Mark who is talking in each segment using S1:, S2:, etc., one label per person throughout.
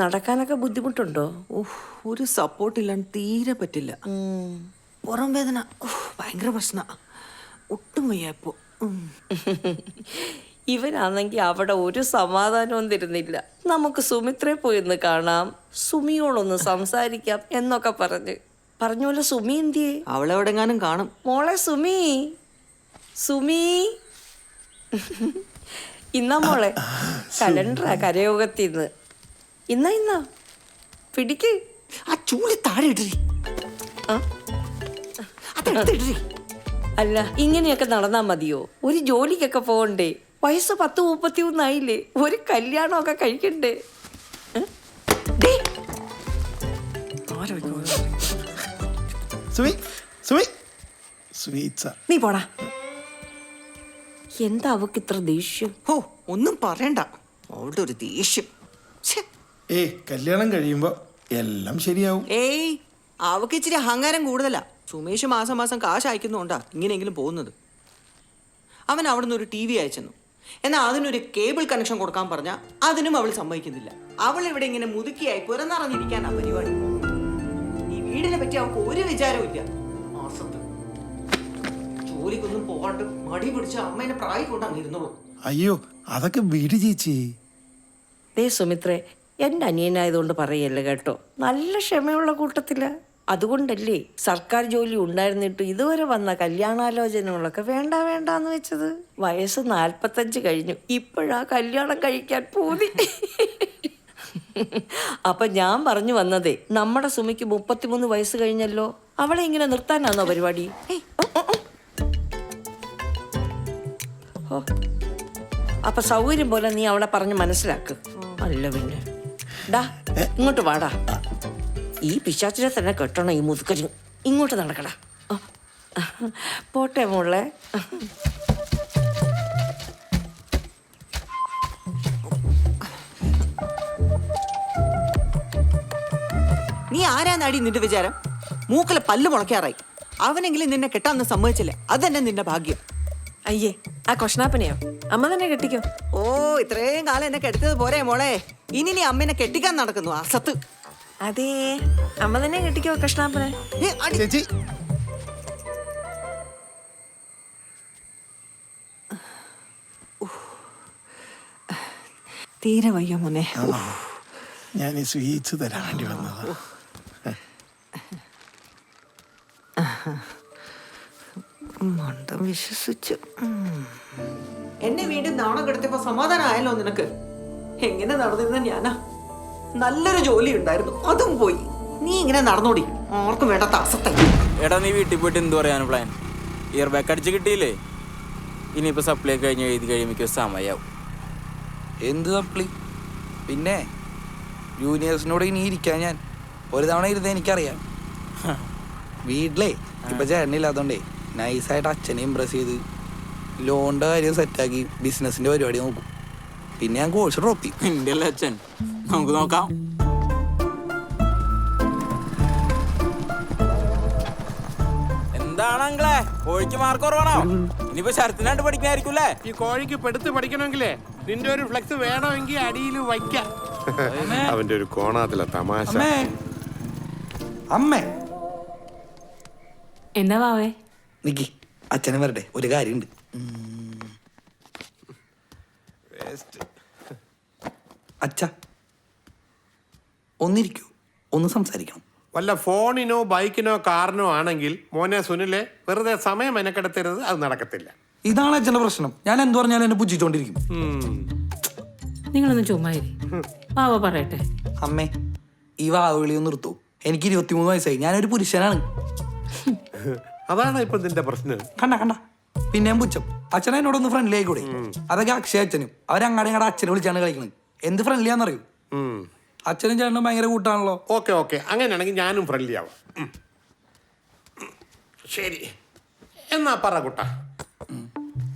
S1: നടക്കാനൊക്കെ ബുദ്ധിമുട്ടുണ്ടോ?
S2: ഉഫ്, ഒരു സപ്പോർട്ട് ഇല്ലാണ്ട് തീരെ പറ്റില്ല. പുറം വേദന ഉഫ്, ഭയങ്കര പ്രശ്ന. ഒട്ടും വയ്യ ഇപ്പോ.
S1: ഇവനാണെങ്കിൽ അവിടെ ഒരു സമാധാനവും തരുന്നില്ല. നമുക്ക് സുമിത്രയെ പോയി ഒന്ന് കാണാം. സുമിയോടൊന്ന് സംസാരിക്കാം എന്നൊക്കെ പറഞ്ഞ്. പറഞ്ഞ പോലെ സുമി എന്തിയെ?
S2: അവളെവിടെങ്ങാനും കാണും.
S1: മോളെ സുമി. സുമി. ഇന്നാ മോളെ. കലണ്ടറാ കരയോഗത്തിന്ന്. ഇന്നാ ഇന്നാ. പിടിക്ക്.
S2: ആ ചൂൽ താഴെ ഇടറി? അതെടുത്തിടറി
S1: അല്ല ഇങ്ങനെയൊക്കെ നടന്നാ മതിയോ? ഒരു ജോലിക്കൊക്കെ പോകണ്ടേ? വയസ്സ് പത്ത് മുപ്പത്തി ഒന്നായില്ലേ ഒരു കല്യാണമൊക്കെ കഴിക്കണ്ടേ?
S2: നീ പോടാ.
S1: എന്താ അവക്ക് ഇത്ര ദേഷ്യം?
S2: ഓ ഒന്നും പറയണ്ട. അവളുടെ ഒരു ദേഷ്യം.
S3: ഏ കല്യാണം കഴിയുമ്പോ എല്ലാം ശരിയാവും.
S2: ഏയ് അവക്ക് ഇച്ചിരി അഹങ്കാരം കൂടുതലാ. സുമേഷ് മാസം മാസം കാശ് അയക്കുന്നുണ്ടാ ഇങ്ങനെയെങ്കിലും പോകുന്നത്. അവൻ അവിടുന്ന് ഒരു ടി വി അയച്ചെന്നു. എന്നാൽ അതിനൊരു കേബിൾ കണക്ഷൻ കൊടുക്കാൻ പറഞ്ഞ അതിനും അവൾ സമ്മതിക്കുന്നില്ല. അവൾ ഇവിടെ ഇങ്ങനെ മുതുക്കിയായി ആ പരിപാടി. ഈ വീടിനെ പറ്റി അവൾക്ക് ഒരു വിചാരവും ഇല്ല. മാസത്ത് ജോലിക്കൊന്നും പോകാണ്ട് മടി പിടിച്ച അമ്മേനെ പ്രായം കൊണ്ടാണ് ഇരുന്നോളൂ.
S3: അയ്യോ അതൊക്കെ വീട് ചേച്ചി.
S1: ദേ സുമിത്രേ എന്റെ അനിയനായതുകൊണ്ട് പറയല്ല കേട്ടോ. നല്ല ക്ഷമയുള്ള കൂട്ടത്തില. അതുകൊണ്ടല്ലേ സർക്കാർ ജോലി ഉണ്ടായിരുന്നിട്ട് ഇതുവരെ വന്ന കല്യാണാലോചനകളൊക്കെ വേണ്ട വേണ്ട എന്ന് വെച്ചത്? വയസ്സ് നാൽപ്പത്തഞ്ച് കഴിഞ്ഞു. ഇപ്പോഴാ കല്യാണം കഴിക്കാൻ പോതി. അപ്പൊ ഞാൻ പറഞ്ഞു വന്നതേ നമ്മുടെ സുമിക്ക് മുപ്പത്തിമൂന്ന് വയസ്സ് കഴിഞ്ഞല്ലോ. അവളെ ഇങ്ങനെ നിർത്താനാണോ പരിപാടി. അപ്പൊ സൗകര്യം പോലെ നീ അവളെ പറഞ്ഞ് മനസ്സിലാക്ക്. അല്ല പിന്നെ. ഡാ ഇങ്ങോട്ട് വാടാ ഈ പിശാച്ചിനെ തന്നെ കെട്ടണം ഈ മുതുക്കരി ഇങ്ങോട്ട് നടക്കടാ. പോട്ടെ മോളെ.
S2: നീ ആരാന്നടി നിന്റെ വിചാരം? മൂക്കിലെ പല്ല് മുളയ്ക്കാറായി. അവനെങ്കിലും നിന്നെ കെട്ടാന്ന് സമ്മതിച്ചില്ല? അതന്നെ നിന്റെ ഭാഗ്യം.
S4: അയ്യേ ആ കൊഷ്ണാപ്പനെയോ അമ്മ തന്നെ കെട്ടിക്കോ.
S2: ഓ ഇത്രയും കാലം എന്നെ കെടുത്തത് പോരെ മോളെ. ഇനി നീ അമ്മേനെ കെട്ടിക്കാൻ നടക്കുന്നു ആ സത്ത്.
S4: അതേ അമ്മ തന്നെ കെട്ടിക്കോ കൃഷ്ണാപ്പനെ
S2: ഏ, അടി.
S3: ചേച്ചി.
S2: തീരെ വയ്യ മോനെ.
S3: ഞാൻ ഈ സ്വീറ്റ്സ് തരാൻ വേണ്ടി വന്നതാ.
S2: വിശ്വസിച്ചു. എന്നെ വീണ്ടും നാണം കിടത്തിയപ്പോ സമാധാനമായല്ലോ നിനക്ക്? എങ്ങനെ നടന്നിരുന്ന ഞാനാ? നല്ലൊരു ജോലി ഉണ്ടായിരുന്നു അതും പോയി. നീ ഇങ്ങനെ നടന്നോടി ആർക്കും വേണ്ടാത്ത അസത്തെ
S5: എടാ നീ വീട്ടിൽ പോയിട്ട് എന്ത് പറയാൻ പ്ലാൻ ഇയർ ബാക്ക് അടിച്ച് കിട്ടിയില്ലേ? ഇനിയിപ്പോ സപ്ലൈ കഴിഞ്ഞ് എഴുതി കഴിയുമ്പോൾ സമയാവും.
S6: എന്ത് സപ്ലി പിന്നെ ജൂനിയേഴ്സിനോട് ഇനി ഇരിക്കാൻ ഞാൻ. ഒരു തവണ ഇരുന്ന് എനിക്കറിയാം. വീട്ടിലേ ഇപ്പൊ ചേട്ടനില്ലാത്തോണ്ടേ നൈസായിട്ട് അച്ഛനെ ഇമ്പ്രസ് ചെയ്ത്. ലോണിന്റെ കാര്യം സെറ്റാക്കി ബിസിനസിന്റെ പരിപാടി നോക്കും. പിന്നെ ഞാൻ കോഴ്സ് ഡ്രോപ്പ് ചെയ്യും.
S5: നിന്റെ അല്ലേ അച്ഛൻ? നമുക്ക് നോക്കാം. എന്താണ് അങ്ങളെ കോഴിക്ക് മാർക്ക് കുറവാണോ? ഇനിയിപ്പോ ശരത്തിനായിട്ട് പഠിക്കായിരിക്കൂലേ
S7: ഈ കോഴിക്ക് പെടുത്ത് പഠിക്കണമെങ്കിലേ നിന്റെ ഒരു ഫ്ലെക്സ് വേണമെങ്കിൽ അടിയിൽ വയ്ക്കാം. അവന്റെ ഒരു കോണാത്തില തമാശ.
S6: അമ്മേ. എന്നാ
S4: എന്താ വാവേ
S6: നിക്കി. അച്ഛനെ വരട്ടെ. ഒരു കാര്യമുണ്ട്. അച്ഛ ഒന്നിരിക്കൂ. ഒന്ന് സംസാരിക്കണം.
S7: വല്ല ഫോണിനോ ബൈക്കിനോ കാറിനോ ആണെങ്കിൽ മോനെ സുനിലെ വെറുതെ സമയം മെനക്കെടുത്തരുത്. അത് നടക്കത്തില്ല.
S6: ഇതാണ് അച്ഛന്റെ പ്രശ്നം. ഞാൻ എന്ത് പറഞ്ഞാലും എന്നെ പുച്ഛിച്ചോണ്ടിരിക്കും.
S4: നിങ്ങളൊന്ന് ചുമ്മാരി. പാവ പറയട്ടെ.
S6: അമ്മേ ഈ വാവ ഒന്ന് നിർത്തൂ. എനിക്ക് ഇരുപത്തിമൂന്ന് വയസ്സായി. ഞാനൊരു പുരുഷനാണ്.
S7: അതാണ് ഇപ്പൊ നിന്റെ പ്രശ്നം.
S6: കണ്ട കണ്ട. പിന്നെ പുച്ഛം അച്ഛനോടൊന്ന് ഫ്രണ്ട്ലി ആയിക്കൂടെ? അതൊക്കെ അക്ഷയ അച്ഛനും. അവരങ്ങാടെ ഇങ്ങടെ അച്ഛനെ വിളിച്ചാണ് കളിക്കുന്നത് എന്ത് ഫ്രണ്ട്ലി ആണെന്നറിയൂ? അച്ഛനും ചേട്ടനും ഭയങ്കര കൂട്ടാണല്ലോ.
S7: Okay okay. അങ്ങനെയാണെങ്കിൽ ഞാനും ഫ്രണ്ട്ലി ആവാം. ഉം. ശരി. എന്നാ പറ കുട്ട.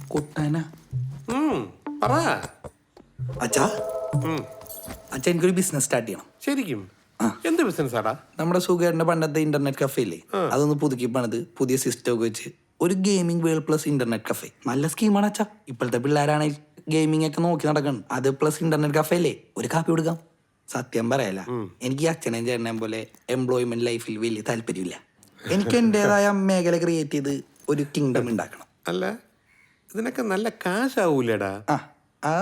S6: കുട്ടനാ?
S7: ഉം, പറ.
S6: അച്ഛാ?
S7: ഉം.
S6: അച്ഛൻ എനിക്കൊരു ബിസിനസ് സ്റ്റാർട്ട് ചെയ്യണം.
S7: ശരിക്കും. എന്ത് ബിസിനസ് ആടാ?
S6: നമ്മുടെ സുഖേട്ടന്റെ പണ്ടത്തെ ഇന്റർനെറ്റ് കഫേ ഇല്ലേ? അതൊന്ന് പുതുക്കി പണിത് പുതിയ സിസ്റ്റം ഒക്കെ വെച്ച് ഒരു gaming world plus internet cafe നല്ല സ്കീമാണ് അച്ഛാ. ഇപ്പോഴത്തെ പിള്ളേരാണെങ്കിൽ ഗെയിമിംഗ് ഒക്കെ നോക്കി നടക്കണം അത് പ്ലസ് ഇന്റർനെറ്റ് കഫേ അല്ലേ ഒരു കാപ്പി കൊടുക്കാം. സത്യം പറയല എനിക്ക് അച്ഛനെയും ചേട്ടനെയും പോലെ എംപ്ലോയ്മെന്റ് ലൈഫിൽ വലിയ താല്പര്യമില്ല. എനിക്ക് എന്റെതായ മേഖല ക്രിയേറ്റ് ചെയ്ത് ഒരു കിങ്ഡം ഉണ്ടാക്കണം.
S7: അല്ല ഇതിനൊക്കെ നല്ല കാശ്
S6: ആ. ആ.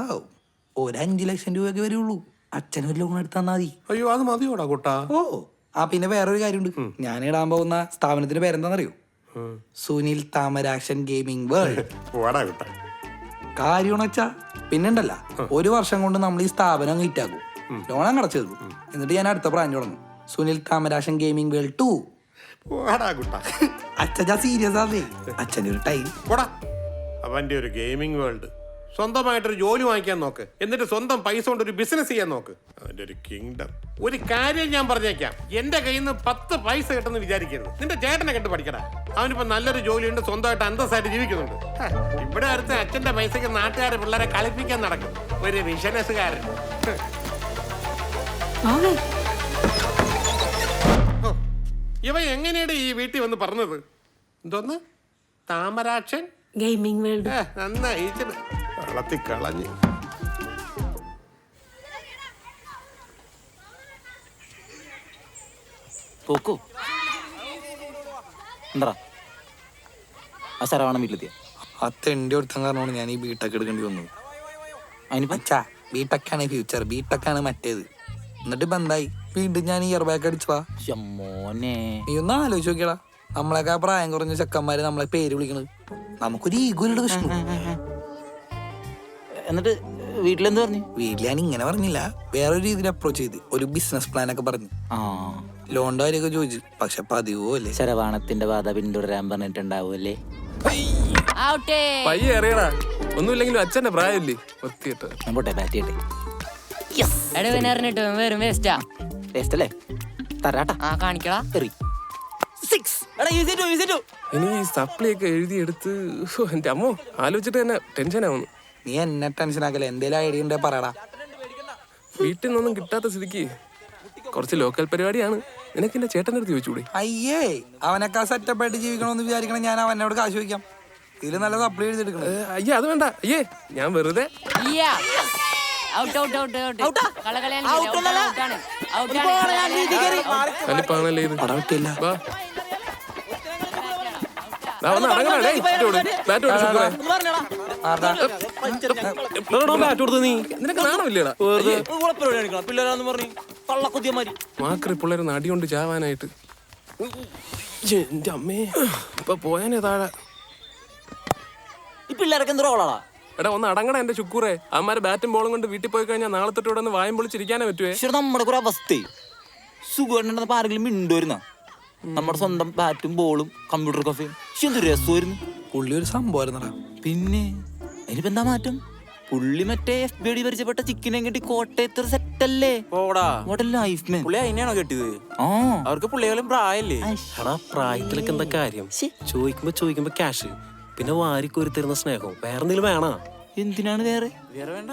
S6: ഒരു അഞ്ച് ലക്ഷം രൂപയൊക്കെ വരുള്ളൂ. അച്ഛൻ ഒരു ലോൺ എടുത്താൽ മതി.
S7: അയ്യോ അത് മതിയോടാ കുട്ടാ.
S6: ഓ ആ പിന്നെ വേറൊരു കാര്യമുണ്ട്. ഞാൻ ഇടാൻ പോകുന്ന സ്ഥാപനത്തിന്റെ പേരെന്താണെന്നറിയോ സുനിൽ താമരാക്ഷൻ ഗെയിമിംഗ് വേൾഡ്.
S7: പോടാ കുട്ടാ.
S6: കാര്യമെന്ന് വെച്ചാ പിന്നെണ്ടല്ല ഒരു വർഷം കൊണ്ട് നമ്മൾ ഈ സ്ഥാപനം അങ്ങ് ഹിറ്റാക്കും ലോൺ അങ്ങ് അടച്ചു തീർക്കും. എന്നിട്ട് ഞാൻ അടുത്ത ബ്രാഞ്ച് തുടങ്ങും. Sunil Thamarassan gaming world two
S7: പോടാ കുട്ടാ.
S6: അച്ഛൻ സീരിയസ് ആണേ അച്ഛന്റെ ഒരു ടൈം
S7: പോടാ. അവന്റെ ഒരു ഗെയിമിംഗ് വേൾഡ്. സ്വന്തമായിട്ടൊരു ജോലി വാങ്ങിക്കാൻ നോക്ക്. എന്നിട്ട് സ്വന്തം പൈസ കൊണ്ട് ഒരു ബിസിനസ് ചെയ്യാൻ നോക്ക്. അതിന്റെ ഒരു കിങ്ഡം ഒരു കാര്യം ഞാൻ പറഞ്ഞേക്കാം. എന്റെ കയ്യിൽ നിന്ന് പത്ത് പൈസ കിട്ടുമെന്ന് വിചാരിക്കരുത്. നിന്റെ ചേട്ടനെ കണ്ട് പഠിക്കടാ. അവനിപ്പോ നല്ലൊരു ജോലി ഉണ്ട് സ്വന്തമായിട്ട് അന്തസ്സായിട്ട് ജീവിക്കുന്നുണ്ട്. ഇവിടെ അടുത്ത് അച്ഛന്റെ പൈസക്ക് നാട്ടുകാരെ പിള്ളേരെ കളിപ്പിക്കാൻ നടക്കും. ഒരു ബിസിനസ്സുകാരൻ ഇവ എങ്ങനെയാണ് ഈ വീട്ടിൽ വന്ന് പറഞ്ഞത്? എന്തോന്ന്? താമരാക്ഷൻ?
S4: ഗെയിമിംഗ് വേൾഡ്
S7: നന്നായി. വളർത്തി കളഞ്ഞ്
S5: പോക്കോ. എന്താ ആ ശരവാണ വീട്ടിലെത്തിയ?
S6: ആ തെണ്ടി ഒരുത്തം കാരണമാണ് ഞാൻ ഈ ബിടെക് എടുക്കേണ്ടി വന്നത്.
S5: അതിനിപ്പോ
S6: അച്ഛാ ബിടെക്കാണ് ഫ്യൂച്ചർ ബിടെക്കാണ് മറ്റേത്. എന്നിട്ട് ബന്ധായി എന്തായി? വീണ്ടും ഞാൻ ഇയർ ബാക്ക് അടിച്ചതാ
S5: മോനെ.
S6: നീ ഒന്ന് ആലോചിച്ച് നോക്കിയടാ. നമ്മളെയൊക്കെ പ്രായം കുറഞ്ഞ ചെക്കന്മാര് നമ്മളെ പേര് വിളിക്കണത്. നമുക്കൊരു ഈഗോയുടെ വിഷ്ണു.
S5: എന്നിട്ട് വീട്ടിലെന്ത് പറഞ്ഞു?
S6: വീട്ടിൽ ഞാൻ ഇങ്ങനെ പറഞ്ഞില്ല. വേറൊരു രീതിയിൽ അപ്രോച്ച് ചെയ്ത്. ഒരു ബിസിനസ് പ്ലാൻ ഒക്കെ പറഞ്ഞു.
S5: ആ.
S6: ലോണിന്റെ കാര്യമൊക്കെ ചോദിച്ചു. പക്ഷെ പതിവോ അല്ലേ?
S5: ശരവാണത്തിന്റെ ബാധ പിന്തുടരാൻ പറഞ്ഞിട്ടുണ്ടാവൂല്ലേ
S8: പയ്യെ അറിയടാ. ഒന്നുമില്ലെങ്കിലും അച്ഛന്റെ പ്രായമില്ലേ? ഒത്തിയിട്ട്
S5: ഞാൻ പോട്ടെ ബാറ്റ് ചെയ്യട്ടെ.
S9: എടവിനറിഞ്ഞിട്ട് വെറും വേസ്റ്റാ
S5: ടേസ്റ്റ് അല്ലേ? തരാട്ടാ.
S9: ആ കാണിക്കടാ.
S5: എറി സിക്സ് എടാ ഈസി ടു ഈസി ടു
S8: ഇനി ഈ സപ്ലി ഒക്കെ എഴുതിയെടുത്ത് ഹോ, എന്റെ അമ്മോ ആലോചിച്ചിട്ട് തന്നെ ടെൻഷൻ ആവുന്നു.
S6: നീ എന്നെ ടെൻഷൻ ആക്കല എന്തേലും ഐഡിയ ഉണ്ടേ പറയടാ.
S8: വീട്ടിൽ നിന്നൊന്നും കിട്ടാത്ത സ്ഥിതിക്ക് കുറച്ച് ലോക്കൽ പരിപാടിയാണ്. നിനക്ക് എന്റെ ചേട്ടന്റെ അടുത്ത് ചോദിച്ചൂടെ
S6: അയ്യേ അവനൊക്കെ സെറ്റപ്പ് ആയിട്ട് ജീവിക്കണമെന്ന് വിചാരിക്കണം ഞാൻ അവനോട് കാശ് ചോദിക്കാം. ഇതിൽ നല്ല സപ്ലൈ എഴുതിയെടുക്കണം
S8: ഏ, അയ്യേ അത് വേണ്ട. അയ്യേ ഞാൻ വെറുതെ
S9: ഔട്ട് ഔട്ട് ഔട്ട് ഔട്ട് കളകളയാണ് ഔട്ടാണ് ഔട്ടാണ്
S8: കലിപ്പാണല്ലേ ഇത്?
S6: പടം വിട്ടില്ല.
S8: വാ. ദാ വന്ന് അടങ്ങണ ബാറ്റ് കൊടു. ശുക്രേ? ബാറ്റ് കൊടുത്തു നീ? നിനക്ക് നാണമില്ലേടാ
S5: പിള്ളേരാന്ന് പറഞ്ഞു
S8: മാക്രി പിള്ളേരെ ചാവാനായിട്ട്. എന്റെ അമ്മേ. ഇപ്പൊ പോയാനേ താഴെ.
S5: ഈ പിള്ളേരൊക്കെ എന്ത് റോളാടാ
S8: എടാ ഒന്ന് അടങ്ങണ എന്റെ ചുക്കൂറേ. അമ്മമാര് ബാറ്റും ബോളും കൊണ്ട് വീട്ടിൽ പോയി കഴിഞ്ഞാൽ നാളെ തൊട്ട് ഇവിടെ വായും വായം പൊളിച്ചിരിക്കാനേ പറ്റുവേ.
S5: പക്ഷെ നമ്മുടെ ഒരു അവസ്ഥ സുഖമുണ്ടെന്നപ്പോ ആരെങ്കിലും മിണ്ടുവരുന്ന നമ്മുടെ സ്വന്തം ബാറ്റും ബോളും കമ്പ്യൂട്ടർ കഫേയും. രസമായിരുന്നു.
S6: പുള്ളി ഒരു സംഭവമായിരുന്നടാ.
S5: പിന്നെ? എന്താ മാറ്റം? പുള്ളി മറ്റേ എഫ് ബി ഡി പരിചയപ്പെട്ട ചിക്കനെ കിട്ടി കോട്ടയത്ത് സെറ്റ് അല്ലേ? വാട്ട് ലൈഫ് മാൻ
S10: പുള്ളി അതിനെയാണോ കെട്ടിയത്?
S5: ആ.
S10: അവർക്ക് പുള്ളികളും പ്രായല്ലേ?
S11: എടാ പ്രായത്തിലൊക്കെ എന്താ കാര്യം? ചോദിക്കുമ്പോ ചോദിക്കുമ്പോ ക്യാഷ് പിന്നെ വാരിക്കോരി തരുന്ന സ്നേഹം. വേറെ എന്തെങ്കിലും വേണോ?
S5: എന്തിനാണ് വേറെ?
S10: വേറെ വേണ്ട.